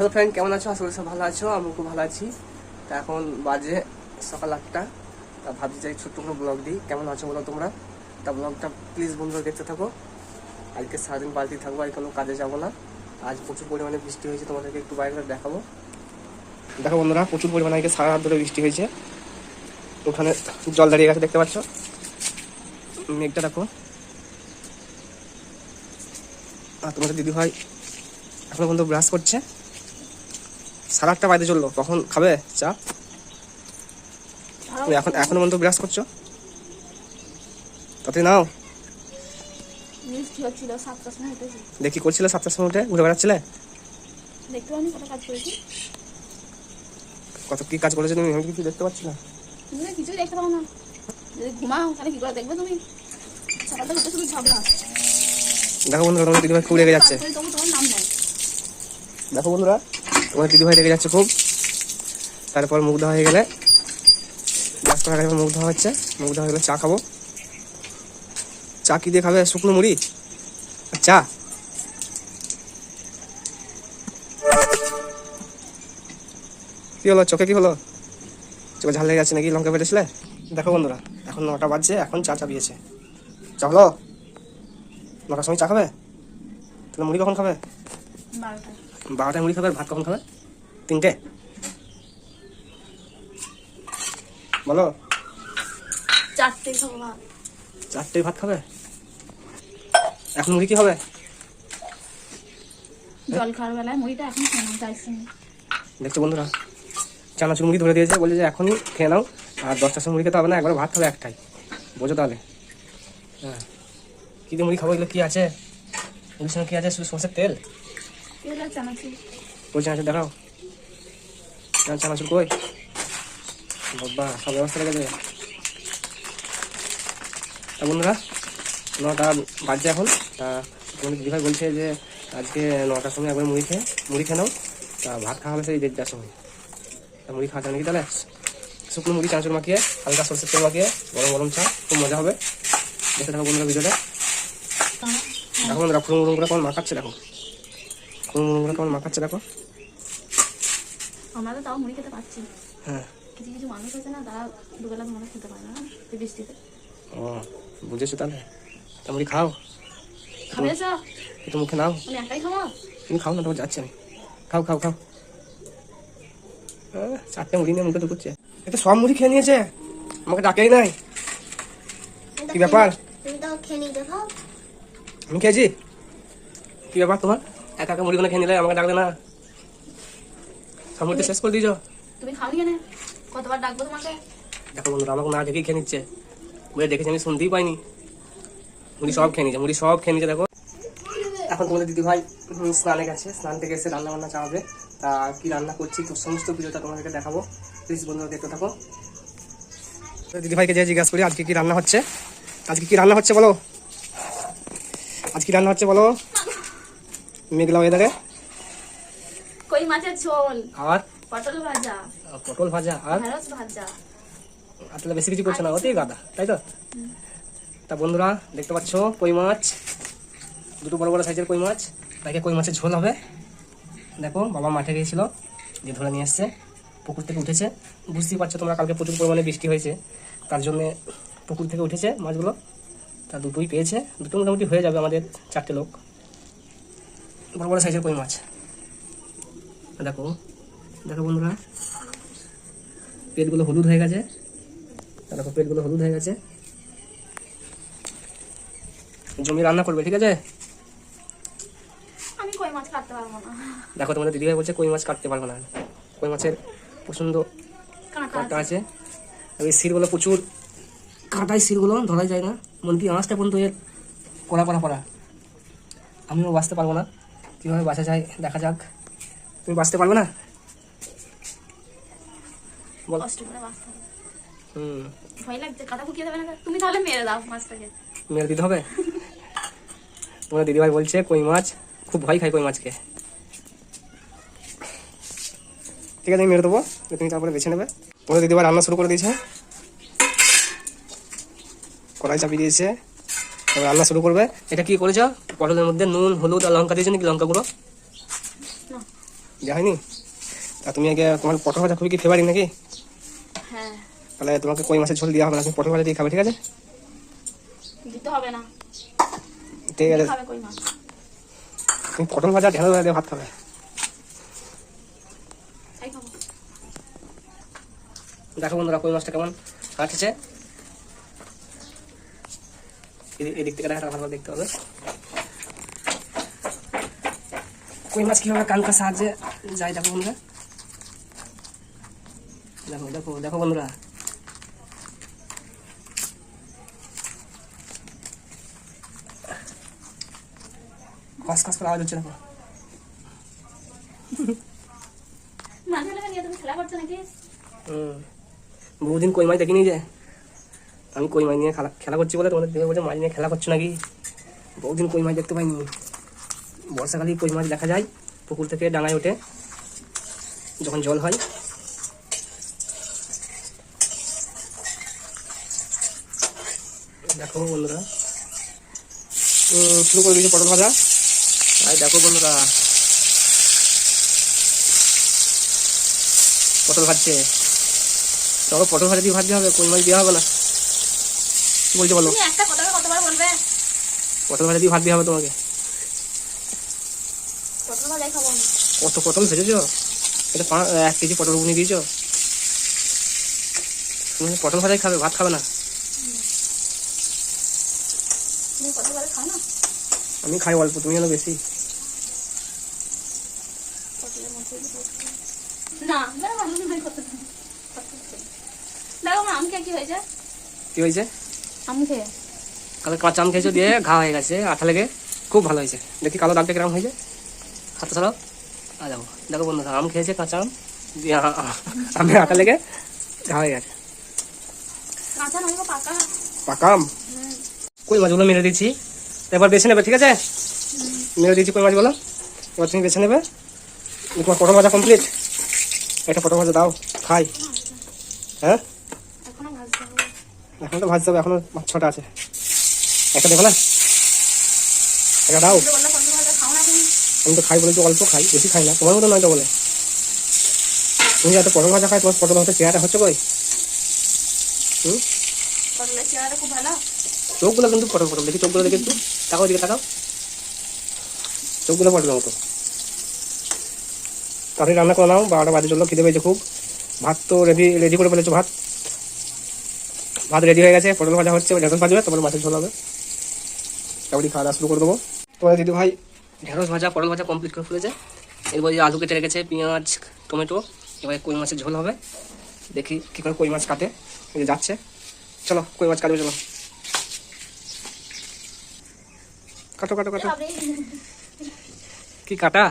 Hello friend, কেমন আছো? আশা করি সব ভালো আছো আমি খুব ভালো আছি। তা এখন বাজে সকাল আটটা। তা ভাবছি যে ছোট্ট কোনো ব্লগ দিই। কেমন আছো বলো তোমরা? তা ব্লগটা প্লিজ বন্ধুরা দেখতে থাকো। আজকে সারাদিন বাড়িতে থাকব, আর কোনো কাজে যাব না। আজ প্রচুর পরিমাণে বৃষ্টি হয়েছে, তোমাদেরকে একটু বাইরে দেখাবো। দেখো বন্ধুরা, প্রচুর পরিমাণে আজকে সারা রাত ধরে বৃষ্টি হয়েছে। ওখানে জল দাঁড়িয়ে গেছে, দেখতে পাচ্ছ? মেঘটা দেখো। আর তোমাদের দিদি ভাই এখনও পর্যন্ত ব্রাশ করছে। সাড়ে আটটা চলল। কখন খাবে? চা? তুমি এখন এখনও পর্যন্ত ব্রাশ করছ? তাতে নাও। দেখি করছিলে সাতটার সময় উঠে? ঘুরে বেড়াচ্ছিলে? কত কি কাজ করেছ তুমি? আমি কিছু দেখতে পাচ্ছি না। তুমি দেখতে পাও না যদি ঘুমাও তাহলে কি করে দেখবে তুমি? সকালটা উঠে শুধু ঝগড়া। দেখো বন্ধুরা তোমার দিদিভাই খুব রেগে যাচ্ছে। দেখো বন্ধুরা তোমার দিদিভাই রেগে যাচ্ছে খুব। তারপর মুখ ধোয়া হয়ে গেলে করার আগে মুখ ধোয়া হচ্ছে। মুখ ধোয়া হয়ে গেলে চা খাব। চা কি দিয়ে খাবে? শুকনো মুড়ি? চা? কি হলো? চোখে কি হলো? চোখে ঝাল লেগে যাচ্ছে নাকি? লঙ্কা পেটেছিলে দেখো বন্ধুরা, এখন নটা বাজছে, এখন চা চাপিয়েছে। চা হলো? নটার সময় চা খাবে? তাহলে মুড়ি কখন খাবে? বারোটায়। বারোটায় মুড়ি খাবে আর ভাত কখন খাবে? তিনটে? বলো। চারটে খাব ভাত। চারটে ভাত খাবে? এখন মুড়ি কি হবে? জল খাওয়ার বেলায় মুড়িটা এখন খেয়ে চাইছি দেখছ বন্ধুরা চানাচুর মুড়ি ধরে দিয়েছে বলে যে এখনই খেয়ে নাও আর দশটার সময় মুড়ি খেতে হবে না একবার ভাত খাবে একটাই। বোঝো তাহলে। হ্যাঁ। কী মুড়ি খাব এগুলো কী আছে? সঙ্গে কী আছে? শুধু সর্ষের তেল? কই চানাচুর দেখাও। চান চানাচুর কই? বাবা সব ব্যবস্থা রেখেছে তা বন্ধুরা নটা বাজছে এখন। তা তোমাদের দিদিভাই বলছে যে আজকে নটার সময় একবার মুড়ি খেয়ে মুড়ি খেয়ে নাও। তা ভাত খাওয়া হবে সেই দেড়টার সময়। তা মুড়ি খাওয়া নাকি তাহলে? শুকনো মুড়ি চানাচুর মাখিয়ে হালকা সরষের তেল মাখিয়ে গরম গরম চা খুব মজা হবে। দেখে থাকো বন্ধুরা ভিডিওটা। বন্ধুরা ফুরুম ফুরুম করে কেমন মাখাচ্ছে দেখো। ফুরুম কেমন মাখাচ্ছে দেখো আমরা তো তাও মুড়ি খেতে হ্যাঁ। কিছু কিছু মানুষ আছে না তারা দুবেলা তোমাদের খেতে পারে না বৃষ্টিতে। ও বুঝেছ তাহলে? তা মুড়ি খাও। খাবে এসো মুখে নাও। আমি একাই খাব? তুমি খাও না তোমার যাচ্ছে আমি। খাও খাও খাও। আহ, চারটে মুড়ি নিয়ে মুখে ঢুকছে এটা সব মুড়ি খেয়ে নিয়েছে। আমাকে ডাকেই নাই। কি ব্যাপার? তো আমি খেয়েছি। কি ব্যাপার তোমার? একা একা মুড়িগুলো খেয়ে নিলে আমাকে ডাকলে না। সব শেষ করে দিয়েছ। তুমি খাওনি কেন? কতবার ডাকবো তোমাকে? দেখো বন্ধুরা আমাকে না দেখেই খেয়ে নিচ্ছে। বলে দেখেছি আমি শুনতেই পাইনি। মুড়ি সব খেয়ে নিচ্ছে মুড়ি সব খেয়ে নিচ্ছে দেখো। এখন তোমাদের দিদি ভাই স্নানে গেছে। স্নান থেকে এসে রান্না বান্না চাওয়াবে তা কি রান্না করছি তো সমস্ত ভিডিওটা তোমাদেরকে দেখাবো। প্লিজ বন্ধুরা দেখতে থাকো। দিদি ভাইকে যে জিজ্ঞাসা করি আজকে কি রান্না হচ্ছে? আজকে কি রান্না হচ্ছে বলো? আজকে রান্না হচ্ছে বলো? মেঘলা ওয়েদারে কই মাছের ঝোল? আর? পটল ভাজা। পটল ভাজা আর? ঢেঁড়স ভাজা। আর তাহলে বেশি কিছু করছে না ওতেই গাদা তাই তো? তা বন্ধুরা দেখতে পাচ্ছ কই মাছ? দুটো বড় বড় সাইজের কই মাছ। তাকে কই মাছের ঝোল হবে? দেখো বাবা মাঠে গিয়েছিল দিয়ে ধরে নিয়ে এসছে পুকুর থেকে উঠেছে। বুঝতেই পারছ তোমরা কালকে প্রচুর পরিমাণে বৃষ্টি হয়েছে। তার জন্যে পুকুর থেকে উঠেছে মাছগুলো। তা দুটোই পেয়েছে দুটো মোটামুটি হয়ে যাবে আমাদের চারটে লোক। বড় বড় সাইজের কই মাছ? দেখো দেখো বন্ধুরা পেটগুলো হলুদ হয়ে গেছে। দেখো পেটগুলো হলুদ হয়ে গেছে। জমি রান্না করবে ঠিক আছে? আমি কই মাছ কাটতে পারব না। দেখো তোমাদের দিদিভাই বলছে কই মাছ কাটতে পারব না। কই মাছের পছন্দ কাঁটা আছে। এই শিরগুলো প্রচুর। কাঁটাই শিরগুলো ধরা যায় না। মনে কি আঁচটা পর্যন্ত এর কড়া কড়া কড়া। আমিও বাঁচতে পারব না। কীভাবে বাঁচা যায় দেখা যাক। তুমি বাঁচতে পারবে না? বল। হুম। ভয় লাগছে কাটা ফুকিয়ে দেবে না তুমি তাহলে মেরে দাও মাছটাকে। মেরে দিতে হবে? তোমার দিদিভাই বলছে কই মাছ খুব ভয় খাই কই মাছকে। ঠিক আছে আমি মেরে দেবো তুমি তারপরে বেছে নেবে। ওদের দিদিভাই রান্না শুরু করে দিয়েছে। কড়াই চাপিয়ে দিয়েছে। এবার রান্না শুরু করবে। এটা কি করেছ? পটলের মধ্যে নুন হলুদ আর লঙ্কা দিয়েছ নাকি লঙ্কা গুঁড়ো না। দেওয়া হয়নি তা তুমি আগে তোমার পটল ভাজা খুবই কি ফেভারিট নাকি? হ্যাঁ। তাহলে তোমাকে কই মাছের ঝোল দেওয়া হবে না? তুমি পটল ভাজা দিয়ে খাবে ঠিক আছে? দিতে হবে না। ঠিক আছে। খাবে কই মাছ? তুমি পটল ভাজা ঢেঁড়স ভাজা দিয়ে ভাত খাব। দেখো বন্ধুরা কই মাছটা কেমন কাটছে এদিক- থেকে দেখা ভালো দেখতে হবে। কই মাছ কীভাবে কানকার সাহায্যে যায় দেখো বন্ধুরা। দেখো দেখো দেখো বন্ধুরা। খস খস করে আওয়াজ হচ্ছে দেখো। বহুদিন কই মাছ দেখিনি যে। আমি কই মাছ নিয়ে খেলা খেলা করছি বলে? তোমাদের দেখে বলছে, মাছ নিয়ে খেলা করছ নাকি? বহুদিন কই মাছ দেখতে পাইনি। বর্ষাকালেই কই মাছ দেখা যায়, পুকুর থেকে ডাঙায় ওঠে, যখন জল হয়। দেখো বন্ধুরা। শুরু করে দিয়েছি পটল ভাজা। তাই দেখো বন্ধুরা, পটল ভাজছে। তবে পটল ভাজা দিয়ে ভাজতে হবে, কই মাছ দেওয়া হবে না? কি বলছো বলো? একটা কথা কতবার বলবে? পটল ভাজা দিয়ে ভাত দেওয়া হবে তোমাকে। কত পটল ভেজেছো? এটা এক কেজি পটল বুনি দিয়েছ? তুমি পটল ভাজাই খাবে ভাত খাবে না। আমি খাই অল্প তুমি যেন বেশি। দিয়ে। না কি হয়েছে? আম খেয়ে। কালো কাঁচা আম খেয়েছো দিয়ে ঘা হয়ে গেছে আঠা লেগে। খুব ভালো হয়েছে। দেখি কালো দাগটা কীরকম হয়েছে। হাতে ছাড়াও আ দেখো। দেখো বন্ধুরা আম খেয়েছে কাঁচা আম। দিয়ে আ- আ- আঠা লেগে ঘা হয়ে গেছে। পাকা। আম। কই মাছগুলো মেরে দিচ্ছি? এবার বেছে নেবে ঠিক আছে? মেরে দিচ্ছি কই মাছগুলো? এবার তুমি বেছে নেবে। তোমার পটল ভাজা কমপ্লিট একটা পটল ভাজা দাও খাই। হ্যাঁ ভাজতে হবে এখন তো ভাজতে হবে এখনও ছটা আছে। একটা দেখো না। একটা দাও। তো পটল আমি তো খাই বলেছি অল্প খাই বেশি খাই না। তোমার মতো নয় তো বলে। তুমি যাতে পটল ভাজা খাই তোমার পটল ভাজা চেহারা হচ্ছে কই? হুম? চোখগুলো কিন্তু পটল পটল দেখি চোখগুলো দেখে একটু। তাকাও দিকে তাকাও। চোখগুলো পটলের মতো। তাড়াতাড়ি রান্না করে নাও বারোটা বাজে চলল খিদে পেয়েছে খুব। ভাত তো রেডি রেডি করে ফেলেছো ভাত। ভাত রেডি হয়ে গেছে পটল ভাজা হচ্ছে ঢেঁড়স ভাজবে তারপরে মাছের ঝোল হবে। তারপরে খাওয়া দাওয়া শুরু করে দেবো তোমার দিদি ভাই? ঢেঁড়স ভাজা পটল ভাজা কমপ্লিট করে ফেলেছে। এরপর আলু কেটে রেখেছে পেঁয়াজ টমেটো এবারে কই মাছের ঝোল হবে দেখি কী করে কই মাছ কাটে এই যাচ্ছে। চলো কই মাছ কাটবে চলো। কাটো কাটো কাটো। কি কাটা?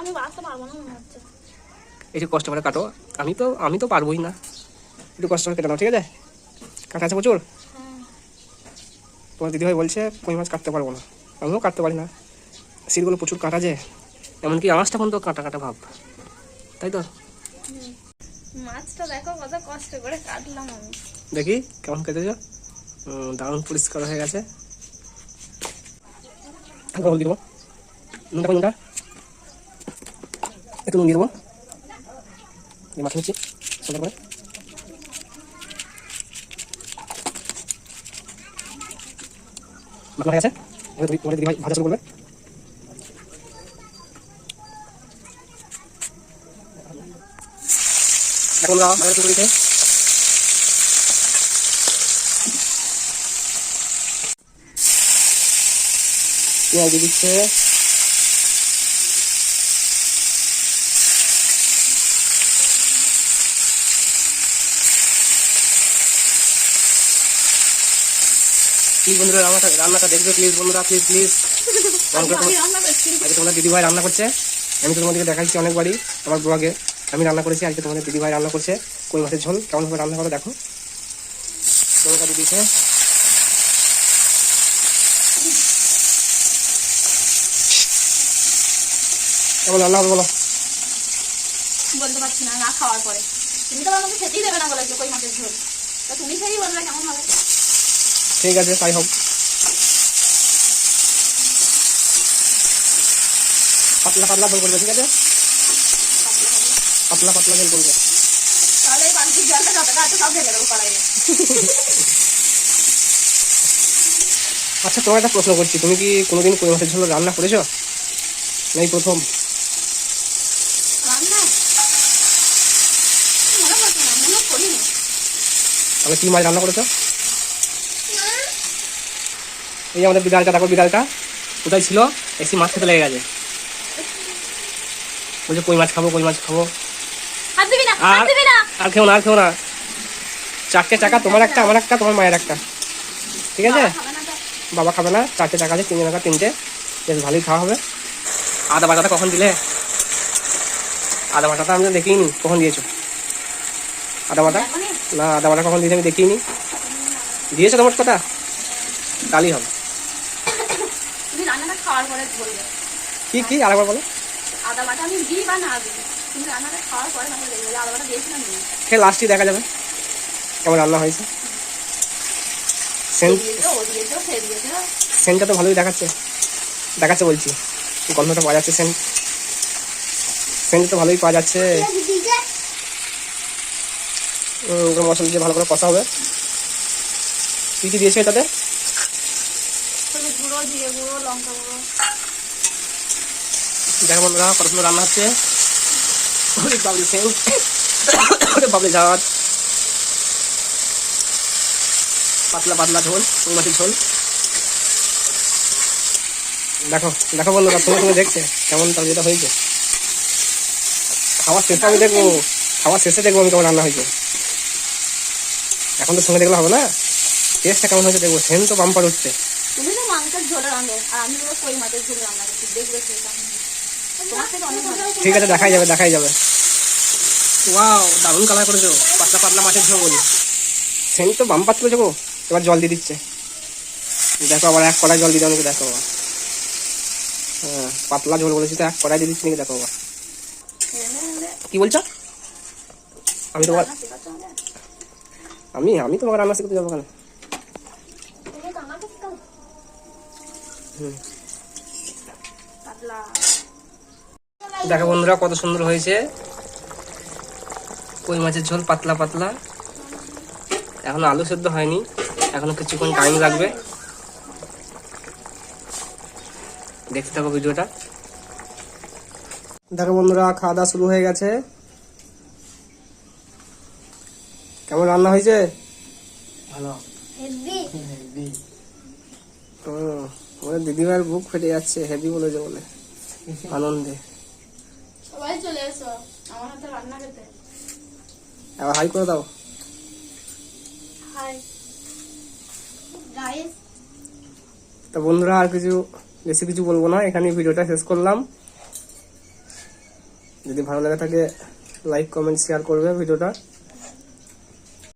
আমি বাঁচতে পারব না মনে হচ্ছে। একটু কষ্ট করে কাটো। আমি তো আমি তো পারবোই না। একটু কষ্ট করে কেটে নাও ঠিক আছে? কাটা আছে প্রচুর? তোমার দিদিভাই বলছে কই মাছ কাটতে পারব না। আমিও কাটতে পারি না। সিলগুলো প্রচুর কাটা যে। এমনকি আঁশটা পর্যন্ত কাটা কাটা ভাব। তাই তো? মাছটা দেখো কত কষ্ট করে কাটলাম আমি। দেখি কেমন কেটেছ? দারুণ পরিষ্কার হয়ে গেছে। হলদি দেবো। নুনটা নুনটা? একটু নুন দিয়ে দেবো। এই মাছ নিচ্ছি সুন্দর করে। মাখা হয়ে আছে তোমার দিদি ভাজা শুরু করবে। পেঁয়াজ দিচ্ছে। প্লিজ বন্ধুরা রান্নাটা রান্নাটা দেখবে প্লিজ বন্ধুরা প্লিজ প্লিজ আজকে তোমাদের দিদিভাই রান্না করছে। আমি তো তোমাদেরকে দেখাচ্ছি অনেকবারই আমার ব্লগে। আমি রান্না করেছি আজকে তোমাদের দিদিভাই রান্না করছে। কই মাছের ঝোল? কেমন কেমনভাবে রান্না করে দেখো। দিয়ে দিয়েছে। কেমন রান্না হবে বলো? বলতে পারছি না না খাওয়ার পরে। তুমি তো আমাকে খেতেই দেবে না বলেছ কই মাছের ঝোল। তা তুমি খেয়েই বলবে কেমন হবে। ঠিক আছে তাই হোক। পাতলা পাতলা ঝোল করবে ঠিক আছে? পাতলা পাতলা জল করবে। তাহলে এই বালতির জলটা যতটা আছে সব ঢেলে দেবো কড়াইয়ে আচ্ছা তোমার একটা প্রশ্ন করছি তুমি কি কোনোদিন কই মাছের ঝোল রান্না করেছ? নাই প্রথম। তাহলে কি মাছ রান্না করেছ? এই যে আমাদের বিড়ালটা দেখো বিড়ালটা কোথায় ছিল? এসি মাছ খেতে লেগে গেছে। বলছে কই মাছ খাব কই মাছ খাব। আর আর খেও না আর খেও না। চারটে চাকা তোমার একটা আমার একটা তোমার মায়ের একটা। ঠিক আছে? বাবা খাবে না চারটে টাকা আছে তিনজন টাকা তিনটে। বেশ ভালোই খাওয়া হবে। আদা বাটাটা কখন দিলে? আদা বাটাটা আমি দেখিনি কখন দিয়েছ? আদা বাটা? না আদা বাটা কখন দিয়েছে আমি দেখিনি। দিয়েছ তোমার কথা? কালই হবে। রান্নাটা খাওয়ার পরে বলবে কি কি? আরেকবার বলো। আদা বাটা আমি দিই বা না দিই? রান্নাটা খাওয়ার পরে দেখবে আদা বাটা দিয়েছি না দিই খেয়ে লাস্টই দেখা যাবে। কেমন রান্না হয়েছে? সেন্টটা তো ভালোই দেখাচ্ছে। দেখাচ্ছে বলছি। গন্ধটা পাওয়া যাচ্ছে সেন্ট। সেন্ট তো ভালোই পাওয়া যাচ্ছে। মশলা দিয়ে ভালো করে কষা হবে। কি কি দিয়েছে এটাতে? জিরে গুঁড়ো লঙ্কা গুঁড়ো। দেখো বন্ধুরা কত সুন্দর রান্না হচ্ছে। ওরে বাবলি ওরে বাবলি ঝাঁজ পাতলা পাতলা ঝোল ওই মাছের ঝোল। দেখো দেখো বন্ধুরা সঙ্গে সঙ্গে দেখছে কেমন তার যেটা হয়েছে। খাওয়ার শেষে আমি দেখব খাওয়ার শেষে দেখব আমি কেমন রান্না হয়েছে। এখন তো সঙ্গে দেখলে হবে না। টেস্টটা কেমন হয়েছে দেখব সেন তো বাম্পার উঠছে। তুমি ঝোল রান্নো আর আমি তো কই মাছের ঝোল রান্না করছি দেখবে কি কেমন। তোমার থেকে অনেক ভালো। ঠিক আছে দেখাই যাবে দেখাই যাবে। ওয়াও দারুণ কালার করেছ। পাতলা পাতলা মাছের ঝোল। সেন তো বাম্পার তুলেছো গো। এবার জল দিয়ে দিচ্ছে। দেখো আবার এক কড়াই জল দিয়ে দাও নাকি? দেখো আবার হ্যাঁ পাতলা ঝোল বলেছি তো এক কড়াই দিয়ে দিচ্ছি নাকি? দেখো আবার এনে এনে কি বলছো? আমি তোমার আমি আমি তোমাকে রান্না শিখতে যাব কেন হুম পাতলা দেখো বন্ধুরা কত সুন্দর হয়েছে। কই মাছের ঝোল? পাতলা পাতলা। এখনও আলু সেদ্ধ হয়নি। এখনও কিছুক্ষণ টাইম লাগবে। দেখতে থাকো ভিডিওটা। দেখো বন্ধুরা খাওয়া দাওয়া শুরু হয়ে গেছে। কেমন রান্না হয়েছে? ভালো। আমাদের দিদিভাইয়ের বুক ফেটে যাচ্ছে হেভি বলেছে বলে। আনন্দে। সবাই চলে এসো আমার হাতে রান্না খেতে। আবার হাই করে দাও। হাই। গাইস। তা বন্ধুরা আর কিছু বেশি কিছু বলব না এখানে ভিডিওটা শেষ করলাম। যদি ভালো লাগে থাকে লাইক কমেন্ট শেয়ার করবে ভিডিওটা।